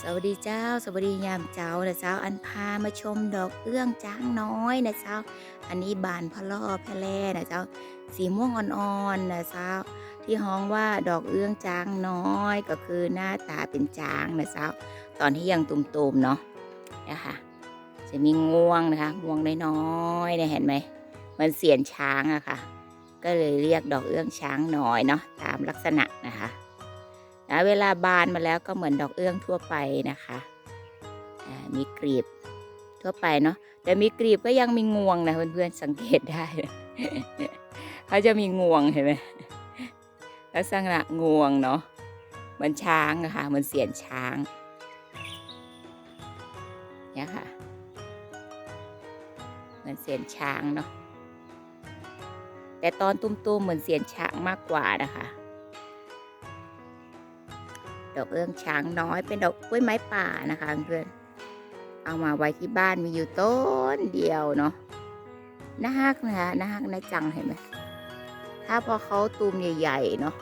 สวัสดีเจ้า สวัสดียามเจ้านะเจ้า อันพามาชมดอกเอื้องจ้างน้อยนะเจ้า อันนี้บานพะล่อแพะแล่นะเจ้า สีม่วงอ่อนๆนะเจ้า ที่ฮ้องว่าดอกเอื้องจ้างน้อยก็คือหน้าตาเป็นจางนะเจ้า ตอนที่ยังตุ่มๆเนาะนะคะจะมีงวงนะคะงวงน้อยๆเนี่ยเห็นไหมมันเสียนช้างอะค่ะ ก็เลยเรียกดอกเอื้องช้างน้อยเนาะตามลักษณะ นะเวลาบานมาแล้วก็เหมือนดอกเอื้องทั่วไปนะคะมีกลีบทั่วไปเนาะแต่มีกลีบก็ยังมีงวงนะเพื่อนๆสังเกตได้เขาจะมีงวงเห็นไหมลักษณะงวงเนาะเหมือนช้างอะค่ะเหมือนเสียนช้างเนี่ยค่ะเหมือนเสียนช้างเนาะแต่ตอนตุ้มๆเหมือนเสียนช้างมากกว่านะคะ ดอกเอื้องช้างน้อยเป็นดอกกล้วยไม้ป่านะคะเพื่อนเอามาไว้ที่บ้านมีอยู่ต้นเดียวเนาะน่าฮักนะคะน่าฮักน่าจังเห็นไหมถ้าพอเขาตูมใหญ่ๆเนาะ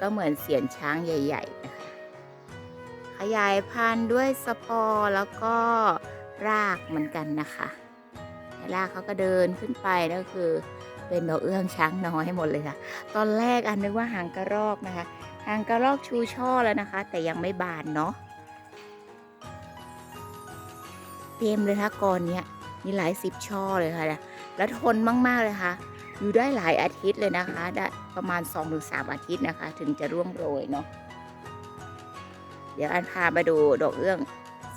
ก็เหมือนเสียนช้างใหญ่ๆนะคะขยายพันธุ์ด้วยสปอร์แล้วก็รากเหมือนกันนะคะรากเขาก็เดินขึ้นไปแล้วคือเป็นดอกเอื้องช้างน้อยหมดเลยค่ะ ตอนแรกอันนึกว่าหางกระรอกนะคะ หางกระรอกชูช่อแล้วนะคะ แต่ยังไม่บานเนาะเต็มเลยค่ะกอนเนี้ยมีหลายสิบช่อเลยค่ะ แล้วทนมาก ๆ เลยค่ะ อยู่ได้หลายอาทิตย์เลยนะคะ ได้ประมาณ 2-3ถึงอาทิตย์นะคะ ถึงจะร่วงโรยเนาะเดี๋ยวอันพามาดูดอกเอื้อง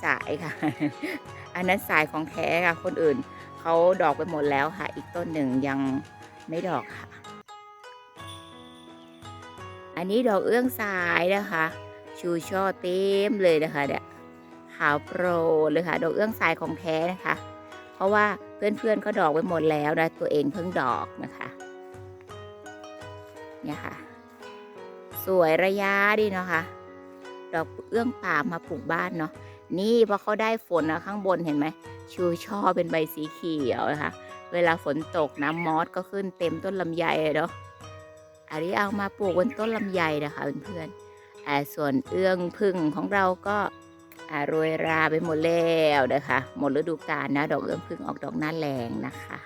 สายค่ะ อันนั้นสายของแท้ค่ะ คนอื่นเขาดอกไปหมดแล้วค่ะ อีกต้นหนึ่งยังไม่ดอกค่ะ อันนี้ดอกเอื้องสายนะคะ ชูช่อเต็มเลยนะคะเนี่ยขาวโปรเลยค่ะ ดอกเอื้องสายของแท้นะคะ เพราะว่าเพื่อนๆก็ดอกไปหมดแล้วนะตัวเองเพิ่งดอกนะคะเนี่ยค่ะ สวยระยะดีเนาะคะดอกเอื้องป่ามาปลูกบ้านเนาะนี่พอเขาได้ฝนนะข้างบนเห็นไหมชูช่อเป็นใบสีเขียวนะคะ เวลาฝนตกน้ำมอสก็ขึ้นเต็มต้นลำไยเลยเนาะ อันนี้เอามาปลูกบนต้นลำไยนะคะเพื่อนๆส่วนเอื้องพึ่งของเราก็อ่าโรยราไปหมดแล้วนะคะ หมดฤดูกาลนะ ดอกเอื้องพึ่งออกดอกหน้าแรงนะคะ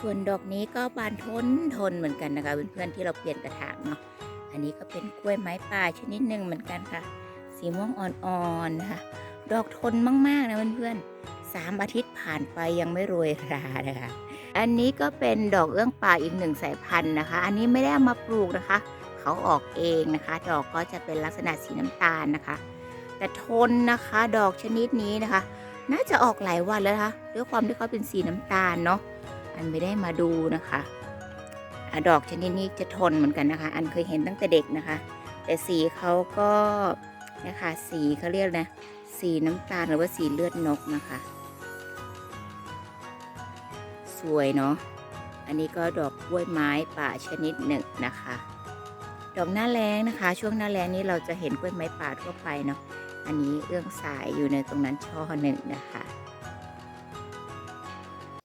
ส่วนดอกนี้ก็บานทนทนเหมือนกันนะคะเพื่อนๆที่เราเปลี่ยนกระถางเนาะ อันนี้ก็เป็นกล้วยไม้ป่าชนิดหนึ่งเหมือนกันค่ะ สีม่วงอ่อนๆนะคะ ดอกทนมาก ๆ นะเพื่อนๆสามอาทิตย์ผ่านไปยังไม่โรยรานะคะ อันนี้ก็เป็นดอกเอื้องป่าอีกหนึ่งสายพันธุ์นะคะ อันนี้ไม่ได้ามาปลูกนะคะ เขาออกเองนะคะ ดอกก็จะเป็นลักษณะสีน้ำตาลนะคะ แต่ทนนะคะดอกชนิดนี้นะคะ น่าจะออกหลายวันแล้วนะคะด้วยความที่เขาเป็นสีน้ำตาลเนาะอันไม่ได้มาดูนะคะดอกชนิดนี้จะทนเหมือนกันนะคะ อันเคยเห็นตั้งแต่เด็กนะคะ แต่สีเขาก็นะคะสีเขาเรียกนะ สีน้ำตาลหรือว่าสีเลือดนกนะคะ สวยเนาะอันนี้ก็ดอกกล้วยไม้ป่าชนิดหนึ่งนะคะ ดอกหน้าแรงนะคะ ช่วงหน้าแรงนี้เราจะเห็นกล้วยไม้ป่าทั่วไปเนาะอันนี้เอื้องสายอยู่ในตรงนั้นช่อหนึ่งนะคะ